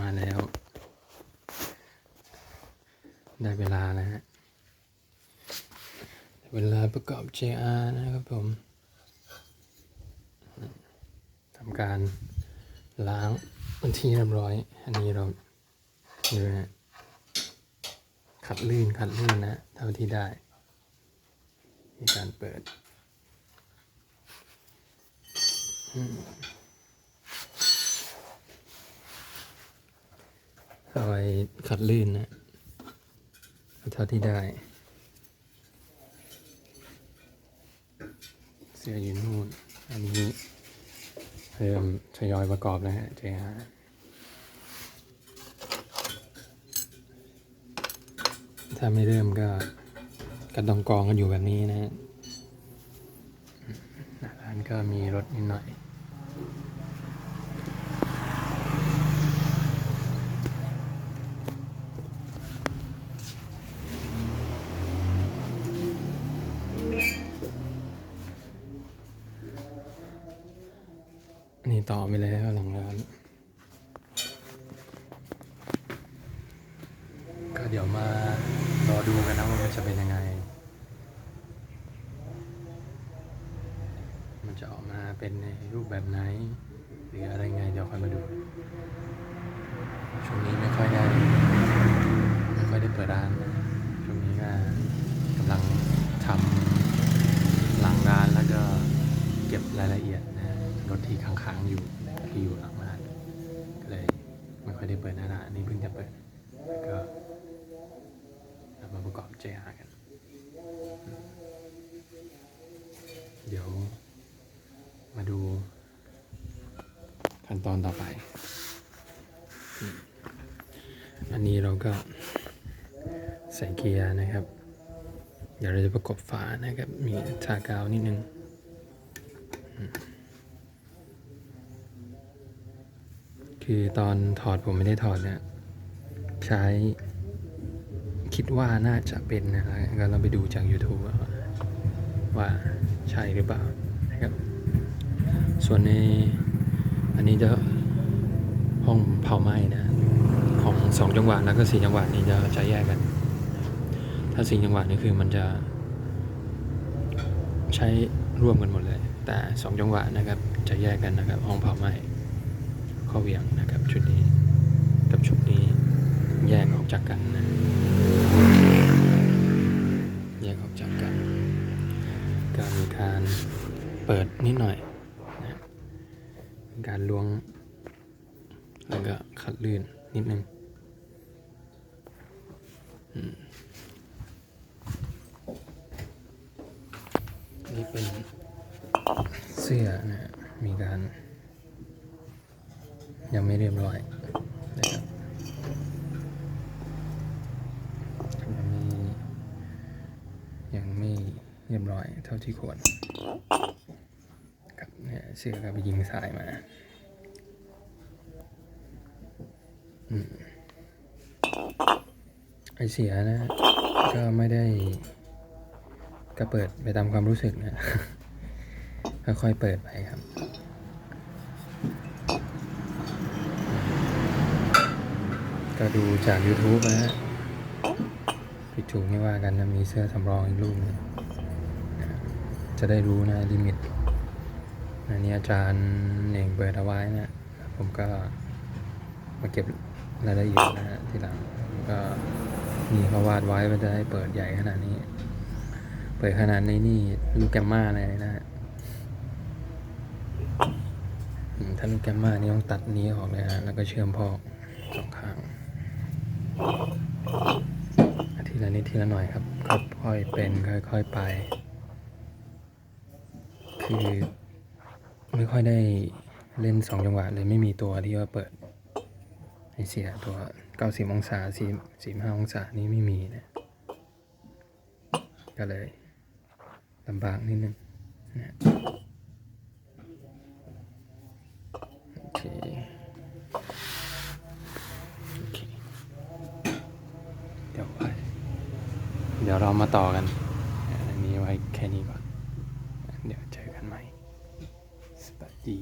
มาแล้ว ได้เวลาแล้วฮะเวลาประกอบ JR นะครับผมทำการล้างเป็นที่เรียบร้อย อันนี้เราดูนะฮะขัดลื่นขัดลื่นนะ เท่าที่ได้ มีการเปิดเอาไว้ขัดลื่นนะเท่าที่ได้ เสื้ออยู่นู่น อันนี้เริ่มทยอยประกอบแล้วฮะเจ๊ฮะถ้าไม่เริ่มก็กระดองกองกันอยู่แบบนี้นะฮะร้านก็มีรถนิดหน่อย ต่อไปแล้วหลังร้านก็เดี๋ยวมารอดูกันนะว่ามันจะเป็นยังไง มันจะออกมาเป็นในรูปแบบไหน หรืออะไรไงเดี๋ยวค่อยมาดู ช่วงนี้ไม่ค่อยได้ ไม่ค่อยได้เปิดร้านนะช่วงนี้ก็กำลังทำหลังร้านแล้วก็เก็บรายละเอียดนะรถ ที่ค้างๆอยู่ที่อยู่หลังร้านก็เลยไม่ค่อยได้เปิดหน้าร้านนี่เพิ่งจะเปิดก็เรามาประกอบ JR กัน เดี๋ยว มาดูขั้นตอนต่อไป อันนี้เราก็ใส่เกียร์นะครับ เดี๋ยวเราจะประกบฝานะครับ มีทากาวนิดนึงอืม คือตอนถอดผมไม่ได้ถอดเนี่ยใช้คิดว่าน่าจะเป็นนะแล้วก็เราไปดูจาก YouTube ว่าว่าใช่หรือเปล่านะครับ ส่วนในอันนี้จะห้องเผาไหม้นะ ของสองจังหวะแล้วก็สี่จังหวะนี้จะจะแยกกัน ถ้าสี่จังหวะนี่คือมันจะใช้ร่วมกันหมดเลย แต่สองจังหวะนะครับจะแยกกันนะครับ ห้องเผาไหม้ ข้อเหวียงนะครับ ชุดนี้กับชุดนี้แยกออกจากกันนะแยกออกจากกันก็มีการเปิดนิดหน่อยนะการล้วง แล้วก็ขัดลื่นนิดนึงนี่เป็นเสื้อนะมีการ ยังไม่เรียบร้อยนะครับยังไม่ยังไม่เรียบร้อยเท่าที่ควรกับเนี่ยเสื้อก็ไปยิงสายมาไอเสียนะ ก็ไม่ได้ก็เปิดไปตามความรู้สึกนะค่อยๆเปิดไปครับ ก็ดูจาก YouTube นะฮะผิดถูกไม่ว่ากันนะมีเสื้อสำรองอีกลูกหนึงนะจะได้รู้นะลิมิตอันนี้อาจารย์เน่งเปิดเอาไว้นะผมก็มาเก็บรายละเอียดนะฮะทีหลังก็มีเขาวาดไว้ว่าจะให้เปิดใหญ่ขนาดนี้ เปิดขนาดนี้นี่ลูกแกมมาเลยนะฮะถ้าลูกแกมมานี่ต้องตัดนี้ออกเลยนะแล้วก็เชื่อมพอกสองข้าง ทีละนิดทีละหน่อยครับ ค่อยๆเป็นค่อย ๆไป คือไม่ค่อยได้เล่นสองจังหวะเลยไม่มีตัวที่ว่าเปิดไอเสียตัว90องศา4 45องศานี้ไม่มีนะ ก็เลยลำบากนิดนึงนะ เดี๋ยวเรามาต่อกัน อันนี้ไว้แค่นี้ก่อน เดี๋ยวเจอกันใหม่ สวัสดี